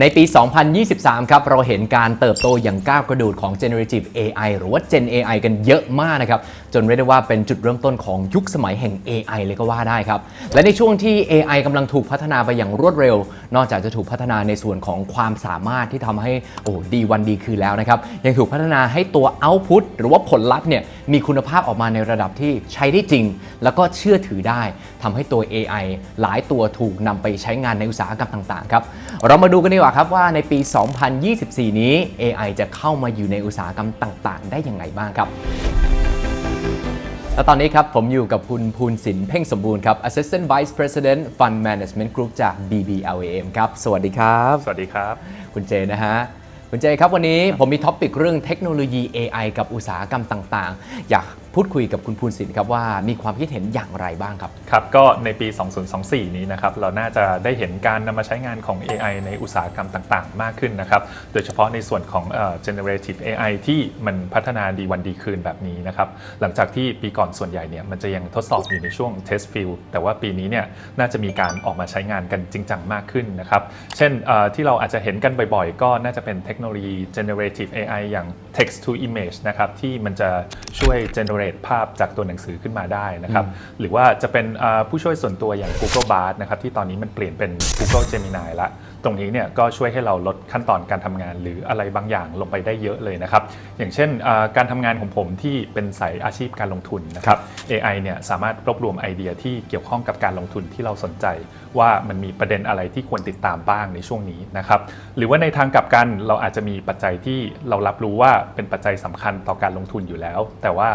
ในปี 2023 ครับ เราเห็นการเติบโตอย่างก้าวกระโดดของ generative AI หรือว่า Gen AI กันเยอะมากนะครับ จนเรียกได้ว่าเป็นจุดเริ่มต้นของยุคสมัยแห่ง AI เลยก็ว่าได้ครับ และในช่วงที่ AI กำลังถูกพัฒนาไปอย่างรวดเร็ว นอกจากจะถูกพัฒนาในส่วนของความสามารถที่ทำให้โอ้ดีวันดีคืนแล้วนะครับ ยังถูกพัฒนาให้ตัว output หรือว่าผลลัพธ์เนี่ยมีคุณภาพออกมาในระดับที่ใช้ได้จริง แล้วก็เชื่อถือได้ทำให้ตัว AI หลายตัวถูกนำไปใช้งานในอุตสาหกรรมต่างๆครับ เรามาดูกันดีกว่าครับว่าในปี 2024 นี้ AI จะเข้ามาอยู่ในอุตสาหกรรมต่างๆ ได้ยังไงบ้างครับและตอนนี้ครับ ผมอยู่กับคุณภูนศิลป์เพ่งสมบูรณ์ครับ Assistant Vice President Fund Management Group จาก BBLAM ครับ สวัสดีครับ สวัสดีครับ คุณเจนะฮะ คุณเจครับ วันนี้ผมมีท็อปิกเรื่องเทคโนโลยี AI กับอุตสาหกรรมต่าง ๆ อยาก พูดคุยกับคุณภูนศิลป์ครับว่ามีความคิดเห็นอย่างไรบ้างครับ ครับ ก็ในปี 2024 นี้นะครับเราน่าจะได้เห็นการนำมาใช้งานของ AI ในอุตสาหกรรมต่างๆ มากขึ้นนะครับ โดยเฉพาะในส่วนของ generative AI ที่มันพัฒนาดีวันดีคืนแบบนี้นะครับ หลังจากที่ปีก่อนส่วนใหญ่เนี่ยมันจะยังทดสอบอยู่ในช่วง test field แต่ว่าปีนี้เนี่ยน่าจะมีการออกมาใช้งานกันจริงจังมากขึ้นนะครับ เช่นที่เราอาจจะเห็นกันบ่อยๆ ก็น่าจะเป็นเทคโนโลยี generative AI อย่าง text to image นะครับที่มันจะช่วย generate ภาพจากตัวหนังสือขึ้นมาได้นะครับ หรือว่าจะเป็นเอ่อผู้ช่วยส่วนตัวอย่าง Google Bard นะครับที่ตอนนี้มันเปลี่ยนเป็น Google Gemini ละ ตรงนี้เนี่ยก็ช่วยให้เราลดขั้นตอนการทำงานหรืออะไรบางอย่างลงไปได้เยอะเลยนะครับ อย่างเช่นเอ่อการทำงานของผมที่เป็นสายอาชีพการลงทุนนะครับ AI เนี่ยสามารถรวบรวมไอเดียที่เกี่ยวข้องกับการลงทุนที่เราสนใจ ว่ามันมีประเด็นอะไรที่ควรติดตามบ้างในช่วงนี้นะครับหรือว่าในทางกลับกันเราอาจจะมีปัจจัยที่เรารับรู้ว่าเป็นปัจจัยสำคัญต่อการลงทุนอยู่แล้ว แต่ว่า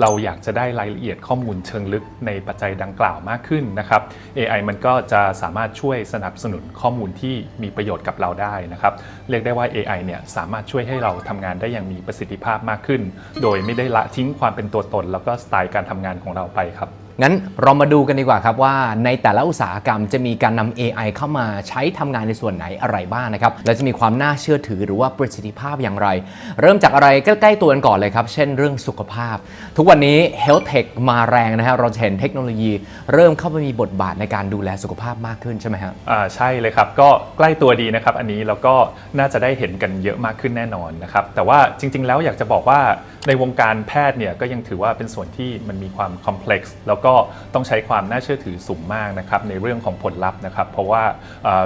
เราอยากจะได้รายละเอียดข้อมูลเชิงลึกในปัจจัยดังกล่าวมากขึ้นนะครับ AI มันก็จะสามารถช่วยสนับสนุนข้อมูลที่มีประโยชน์กับเราได้นะครับ เรียกได้ว่า AI เนี่ยสามารถช่วยให้เราทำงานได้อย่างมีประสิทธิภาพมากขึ้น โดยไม่ได้ละทิ้งความเป็นตัวตน แล้วก็สไตล์การทำงานของเราไปครับ งั้นเรามาดูกันดีกว่าครับว่าในแต่ละอุตสาหกรรมจะมีการนำ AI เข้ามาใช้ทำงานในส่วนไหนอะไรบ้างนะครับ และจะมีความน่าเชื่อถือหรือว่าประสิทธิภาพอย่างไร เริ่มจากอะไรใกล้ๆตัวกันก่อนเลยครับ เช่นเรื่องสุขภาพ ทุกวันนี้ Health Tech มาแรงนะฮะเราเห็นเทคโนโลยี เริ่มเข้ามามีบทบาทในการดูแลสุขภาพมากขึ้นใช่ไหมฮะอ่าใช่เลยครับ ก็ใกล้ตัวดีนะครับ อันนี้แล้วก็น่าจะได้เห็นกันเยอะมากขึ้นแน่นอนนะครับแต่ว่าจริง ๆ แล้วอยากจะบอกว่าในวงการแพทย์เนี่ยก็ยังถือว่าเป็นส่วนที่มันมีความคอมเพล็กซ์แล้วก็ต้องใช้ความน่าเชื่อถือสูงมากนะครับในเรื่องของผลลัพธ์นะครับ เพราะว่า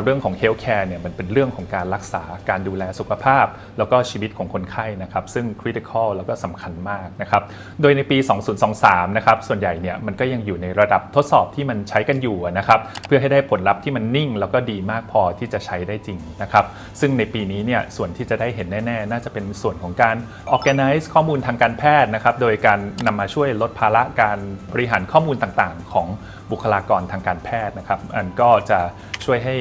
เรื่องของเฮลท์แคร์เนี่ยมันเป็นเรื่องของการรักษาการดูแลสุขภาพ แล้วก็ชีวิตของคนไข้นะครับซึ่งคริติคอลแล้วก็สำคัญมากนะครับโดยในปี 2023 นะครับส่วนใหญ่เนี่ยมันก็ยังอยู่ในระดับทดสอบที่มันใช้กันอยู่นะครับเพื่อให้ได้ผลลัพธ์ที่มันนิ่ง แล้วก็ดีมากพอที่จะใช้ได้จริงนะครับซึ่งในปีนี้เนี่ยส่วนที่จะได้เห็นแน่ๆ น่าจะเป็นส่วนของการ organize ข้อมูลทางการแพทย์นะครับโดยการนำมาช่วยลดภาระการบริหารข้อมูลต่างๆ ของบุคลากรทางการแพทย์นะครับ อันก็จะช่วยให้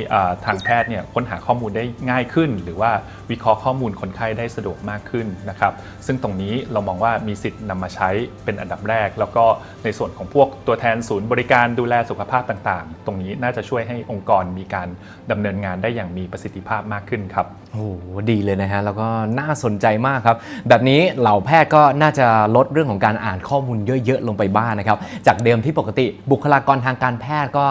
ทางแพทย์เนี่ยค้นหาข้อมูลได้ง่ายขึ้น หรือว่าวิเคราะห์ข้อมูลคนไข้ได้สะดวกมากขึ้นนะครับ ซึ่งตรงนี้เรามองว่ามีสิทธิ์นำมาใช้เป็นอันดับแรก แล้วก็ในส่วนของพวกตัวแทนศูนย์บริการดูแลสุขภาพต่างๆ ตรงนี้น่าจะช่วยให้องค์กรมีการดำเนินงานได้อย่างมีประสิทธิภาพมากขึ้นครับโอ้โหดีเลยนะฮะแล้วก็น่าสนใจมากครับ แบบนี้เหล่าแพทย์ก็น่าจะลดเรื่องของการอ่านข้อมูลเยอะ ๆ ลงไปบ้างนะครับ จากเดิมที่ปกติ บุคลากรทางการแพทย์ก็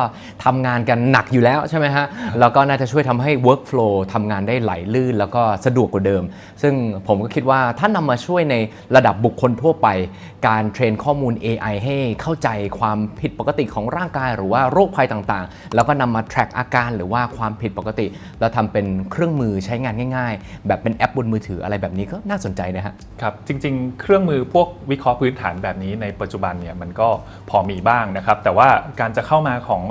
ทำงานกันหนักอยู่แล้วใช่ไหมฮะ แล้วก็น่าจะช่วยทำให้ workflow ทำงานได้ไหลลื่น แล้วก็สะดวกกว่าเดิม ซึ่งผมก็คิดว่าถ้านำมาช่วยในระดับบุคคลทั่วไป การเทรนข้อมูล AI ให้เข้าใจความผิดปกติของร่างกาย หรือว่าโรคภัยต่างๆ แล้วก็นำมา track อาการหรือว่าความผิดปกติ แล้วทำเป็นเครื่องมือใช้งานง่าย ๆ แบบเป็นแอปบนมือถืออะไรแบบนี้ก็น่าสนใจนะฮะ ครับ จริงๆ เครื่องมือพวกวิเคราะห์พื้นฐานแบบนี้ในปัจจุบันเนี่ยมันก็พอมีบ้างนะครับ แต่ว่าการจะเข้ามาของ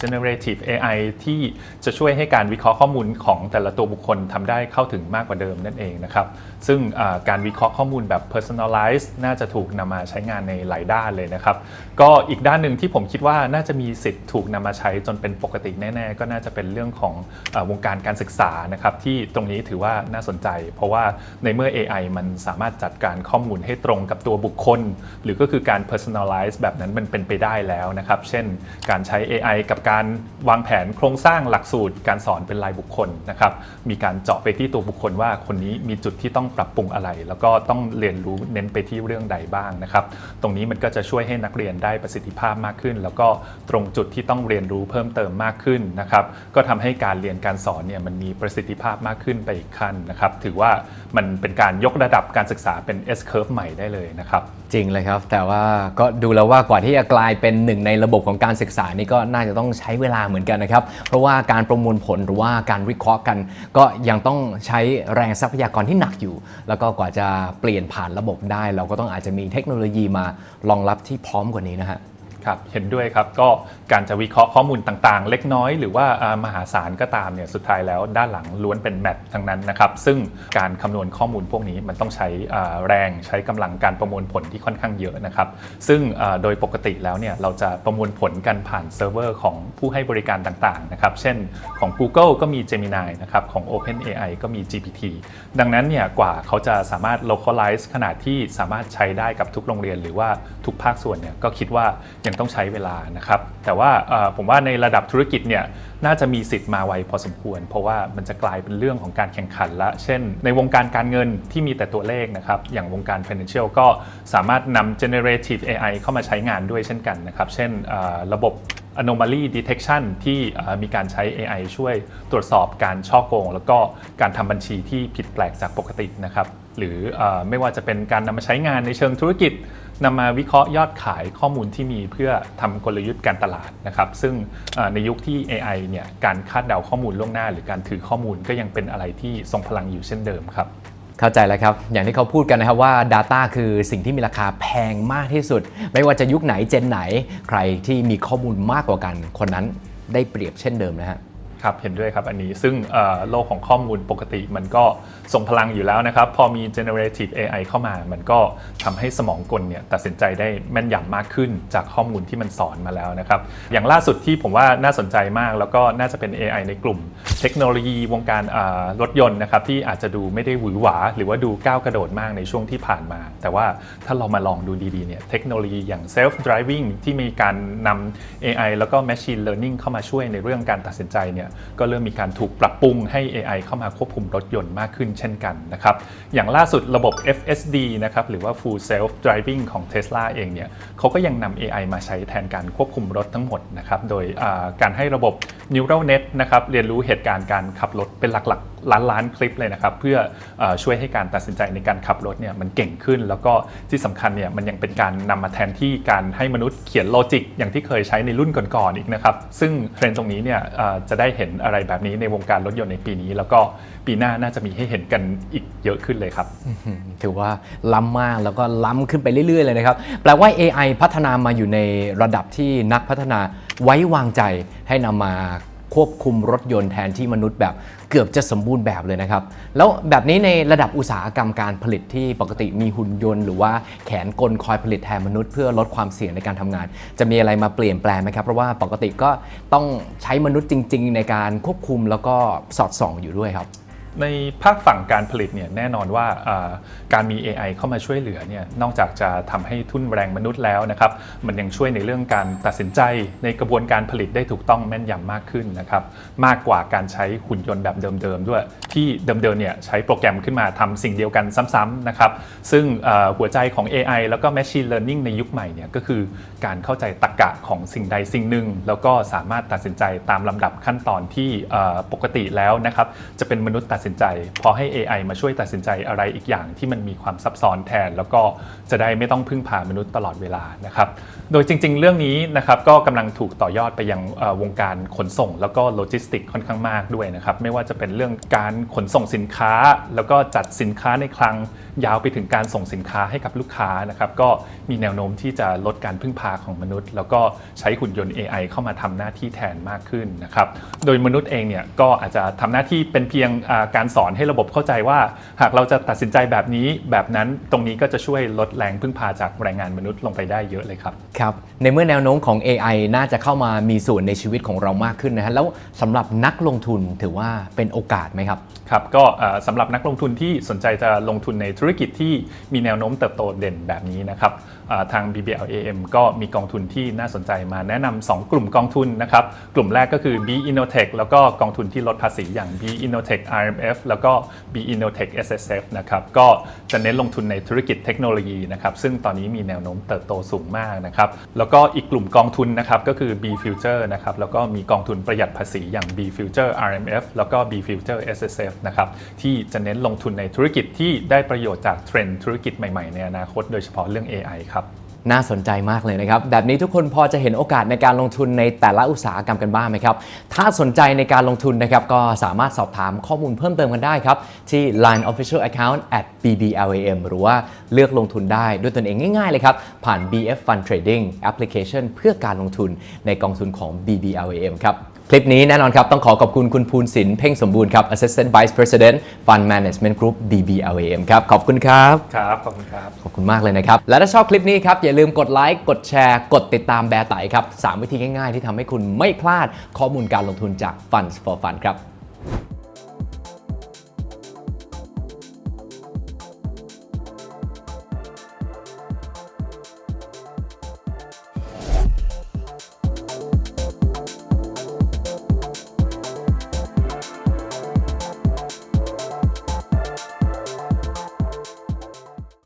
generative AI ที่จะช่วยให้การวิเคราะห์ข้อมูลของแต่ละตัวบุคคลทำได้เข้าถึงมากกว่าเดิมนั่นเองนะครับ ซึ่งการวิเคราะห์ข้อมูลแบบ personalized น่าจะถูกนำมาใช้งานในหลายด้านเลยนะครับ ก็อีกด้านหนึ่งที่ผมคิดว่าน่าจะมีสิทธิ์ถูกนำมาใช้จนเป็นปกติแน่ ๆ ก็น่าจะเป็นเรื่องของอวงการการศึกษานะครับที่ตรงนี้ถือว่าน่าสนใจ เพราะว่าในเมื่อ AI มันสามารถจัดการข้อมูลให้ตรงกับตัวบุคคล หรือก็คือการ personalize แบบนั้นมันเป็นไปได้แล้วนะครับ เช่น การใช้ AI กับการวางแผนโครงสร้างหลักสูตร การสอนเป็นรายบุคคลนะครับ มีการเจาะไปที่ตัวบุคคลว่าคนนี้มีจุดที่ต้องปรับปรุงอะไร แล้วก็ต้องเรียนรู้เน้นไปที่เรื่องใดบ้างนะครับ ตรงนี้มันก็จะช่วยให้นักเรียนได้ประสิทธิภาพมากขึ้น แล้วก็ตรงจุดที่ต้องเรียนรู้เพิ่มเติมมากขึ้นนะครับ ก็ทำให้การเรียนการสอนเนี่ยมันมีประสิทธิภาพมากขึ้นไปอีกขั้นนะครับ ถือว่ามันเป็นการยกระดับการศึกษาเป็น S curve ใหม่ได้เลยนะครับ จริงเลยครับ แต่ว่าก็ดูแล้วว่ากว่าที่จะกลายเป็นหนึ่งในระบบของการศึกษานี่ก็น่าจะต้องใช้เวลาเหมือนกันนะครับ เพราะว่าการประมวลผลหรือว่าการวิเคราะห์กัน ก็ยังต้องใช้แรงทรัพยากรที่หนักอยู่ แล้วก็กว่าจะเปลี่ยนผ่านระบบได้ เราก็ต้องอาจจะมีเทคโนโลยีมารองรับที่พร้อมกว่านี้นะฮะ ครับเห็นด้วยครับก็การจะวิเคราะห์ข้อมูลต่างๆ เล็กน้อยหรือว่ามหาศาลก็ตามเนี่ยสุดท้ายแล้วด้านหลังล้วนเป็นแมททั้งนั้นนะครับซึ่งการคำนวณข้อมูลพวกนี้มันต้องใช้แรงใช้กำลังการประมวลผลที่ค่อนข้างเยอะนะครับซึ่งโดยปกติแล้วเนี่ยเราจะประมวลผลกันผ่านเซิร์ฟเวอร์ของผู้ให้บริการต่างๆนะครับเช่นของ Google ก็มี Gemini นะครับของ OpenAI ก็มี GPT ดังนั้นเนี่ยกว่าเขาจะสามารถ localize ขนาดที่สามารถใช้ได้กับทุกโรงเรียน หรือว่าทุกภาคส่วนเนี่ยก็คิดว่ายังต้องใช้เวลานะครับ แต่ว่าผมว่าในระดับธุรกิจเนี่ยน่าจะมีสิทธิ์มาไวพอสมควร เพราะว่ามันจะกลายเป็นเรื่องของการแข่งขันละ เช่น ในวงการการเงินที่มีแต่ตัวเลขนะครับ อย่างวงการ financial ก็สามารถนำ generative AI เข้ามาใช้งานด้วยเช่นกันนะครับ เช่นระบบ anomaly detection ที่มีการใช้ AI ช่วยตรวจสอบการช่อโกง แล้วก็การทำบัญชีที่ผิดแปลกจากปกตินะครับ หรือไม่ว่าจะเป็นการนำมาใช้งานในเชิงธุรกิจนำมาวิเคราะห์ยอดขายข้อมูลที่มีเพื่อทำกลยุทธ์การตลาดนะครับซึ่งในยุคที่ AI เนี่ยการคาดเดาข้อมูลล่วงหน้า หรือการถือข้อมูลก็ยังเป็นอะไรที่ทรงพลังอยู่เช่นเดิมครับเข้าใจแล้วครับ อย่างที่เขาพูดกันนะครับว่า Data คือสิ่งที่มีราคาแพงมากที่สุด ไม่ว่าจะยุคไหนเจนไหน ใครที่มีข้อมูลมากกว่ากัน คนนั้นได้เปรียบเช่นเดิมนะฮะ ครับเห็นด้วยครับอันนี้ซึ่งโลกของข้อมูลปกติมันก็ทรงพลังอยู่แล้วนะครับ พอมี generative AI เข้ามา มันก็ทำให้สมองกลเนี่ยตัดสินใจได้แม่นยำมากขึ้นจากข้อมูลที่มันสอนมาแล้วนะครับ อย่างล่าสุดที่ผมว่าน่าสนใจมาก แล้วก็น่าจะเป็น AI ในกลุ่ม เทคโนโลยีวงการรถยนต์นะครับที่อาจจะดูไม่ได้หวือหวา หรือว่าดูก้าวกระโดดมากในช่วงที่ผ่านมา แต่ว่าถ้าเรามาลองดูดีๆเนี่ยเทคโนโลยีอย่าง self driving ที่มีการนำ AI แล้วก็ machine learning เข้ามาช่วยในเรื่องการตัดสินใจเนี่ยก็เริ่มมีการถูกปรับปรุงให้ AI เข้ามาควบคุมรถยนต์มากขึ้นเช่นกันนะครับอย่างล่าสุดระบบ FSD นะครับหรือว่า Full Self Driving ของ Tesla เองเนี่ยเขาก็ยังนำ AI มาใช้แทนการควบคุมรถทั้งหมดนะครับโดยการให้ระบบ Neural Net นะครับเรียนรู้เหตุการณ์การขับรถเป็นหลักๆล้านล้านคลิปเลยนะครับ เพื่ออช่วยให้การตัดสินใจในการขับรถเนี่ยมันเก่งขึ้น แล้วก็ที่สำคัญเนี่ยมันยังเป็นการนำมาแทนที่การให้มนุษย์เขียนโลจิก อย่างที่เคยใช้ในรุ่นก่อนๆอีกนะครับ ซึ่งเทรนด์ตรงนี้เนี่ยจะได้เห็นอะไรแบบนี้ในวงการรถยนต์ในปีนี้ แล้วก็ปีหน้าน่าจะมีให้เห็นกันอีกเยอะขึ้นเลยครับถือว่าล้ำมากแล้วก็ล้ำขึ้นไปเรื่อย ๆ เลยนะครับ แปลว่า AI พัฒนามาอยู่ในระดับที่นักพัฒนาไว้วางใจให้นำมา ควบคุมรถยนต์แทนที่มนุษย์แบบเกือบจะสมบูรณ์แบบเลยนะครับ แล้วแบบนี้ในระดับอุตสาหกรรมการผลิตที่ปกติมีหุ่นยนต์ หรือว่าแขนกลคอยผลิตแทนมนุษย์เพื่อลดความเสี่ยงในการทำงาน จะมีอะไรมาเปลี่ยนแปลงไหมครับ เพราะว่าปกติก็ต้องใช้มนุษย์จริง ๆ ในการควบคุมแล้วก็สอดส่องอยู่ด้วยครับ ในภาคฝั่งการผลิตเนี่ยแน่นอนว่าการมี AI เข้ามาช่วยเหลือเนี่ยนอกจากจะทำให้ทุนแรงมนุษย์แล้วนะครับมันยังช่วยในเรื่องการตัดสินใจในกระบวนการผลิตได้ถูกต้องแม่นยำมากขึ้นนะครับมากกว่าการใช้หุ่นยนต์แบบเดิมๆด้วย ที่เดิมๆเนี่ยใช้โปรแกรมขึ้นมาทำสิ่งเดียวกันซ้ำๆนะครับซึ่งหัวใจของ AI แล้วก็ Machine Learning ในยุคใหม่เนี่ยก็คือการเข้าใจตรรกะของสิ่งใดสิ่งหนึ่ง แล้วก็สามารถตัดสินใจตามลำดับขั้นตอนที่ปกติแล้วนะครับจะเป็นมนุษย์ตัดสินใจ พอให้ AI มาช่วยตัดสินใจอะไรอีกอย่างที่มันมีความซับซ้อนแทน แล้วก็จะได้ไม่ต้องพึ่งพามนุษย์ตลอดเวลานะครับ โดยจริง ๆ เรื่องนี้นะครับก็กำลังถูกต่อยอดไปยังวงการขนส่ง แล้วก็โลจิสติกค่อนข้างมากด้วยนะครับไม่ว่าจะเป็นเรื่องการขนส่งสินค้า แล้วก็จัดสินค้าในคลังยาวไปถึงการส่งสินค้าให้กับลูกค้านะครับก็มีแนวโน้มที่จะลดการพึ่งพาของมนุษย์ แล้วก็ใช้หุ่นยนต์ AI เข้ามาทำหน้าที่แทนมากขึ้นนะครับโดยมนุษย์เองเนี่ยก็อาจจะทำหน้าที่เป็นเพียงการสอนให้ระบบเข้าใจว่า หากเราจะตัดสินใจแบบนี้แบบนั้นตรงนี้ก็จะช่วยลดแรงพึ่งพาจากแรงงานมนุษย์ลงไปได้เยอะเลยครับครับในเมื่อแนวโน้มของ AI น่าจะเข้ามามีส่วนในชีวิตของเรามากขึ้นนะฮะแล้วสำหรับนักลงทุนถือว่าเป็นโอกาสไหมครับครับก็สำหรับนักลงทุนที่สนใจจะลงทุนในธุรกิจที่มีแนวโน้มเติบโตเด่นแบบนี้นะครับ ทาง BBLAM ก็มีกองทุนที่น่าสนใจมาแนะนำ2กลุ่มกองทุนนะครับ กลุ่มแรกก็คือ B Innotech แล้วก็กองทุนที่ลดภาษีอย่าง B Innotech RMF แล้วก็ B Innotech SSF นะครับ ก็จะเน้นลงทุนในธุรกิจเทคโนโลยีนะครับ ซึ่งตอนนี้มีแนวโน้มเติบโตสูงมากนะครับ แล้วก็อีกกลุ่มกองทุนนะครับก็คือ B Future นะครับ แล้วก็มีกองทุนประหยัดภาษีอย่าง B Future RMF แล้วก็ B Future SSF นะครับที่จะเน้นลงทุนในธุรกิจที่ได้ประโยชน์จากเทรนด์ธุรกิจใหม่ๆในอนาคตโดยเฉพาะเรื่อง AI ครับ น่าสนใจมากเลยนะครับ แบบนี้ทุกคนพอจะเห็นโอกาสในการลงทุนในแต่ละอุตสาหกรรมกันบ้างไหมครับ ถ้าสนใจในการลงทุนนะครับ ก็สามารถสอบถามข้อมูลเพิ่มเติมกันได้ครับ ที่ Line Official Account at bblam หรือว่าเลือกลงทุนได้ด้วยตนเองง่ายๆเลยครับ ผ่าน BF Fund Trading Application เพื่อการลงทุนในกองทุนของ BBLAM ครับ คลิปนี้แน่นอนครับ ต้องขอขอบคุณคุณภูนศิลป์เพ่งสมบูรณ์ครับ Assistant Vice President Fund Management Group BBLAM ครับ ขอบคุณครับ ครับ ขอบคุณครับ ขอบคุณมากเลยนะครับ และถ้าชอบคลิปนี้ครับ อย่าลืมกดไลค์กดแชร์กดติดตามแบร์ไตครับ 3 วิธีง่ายๆ ที่ทำให้คุณไม่พลาดข้อมูลการลงทุนจาก Funds for Fun ครับ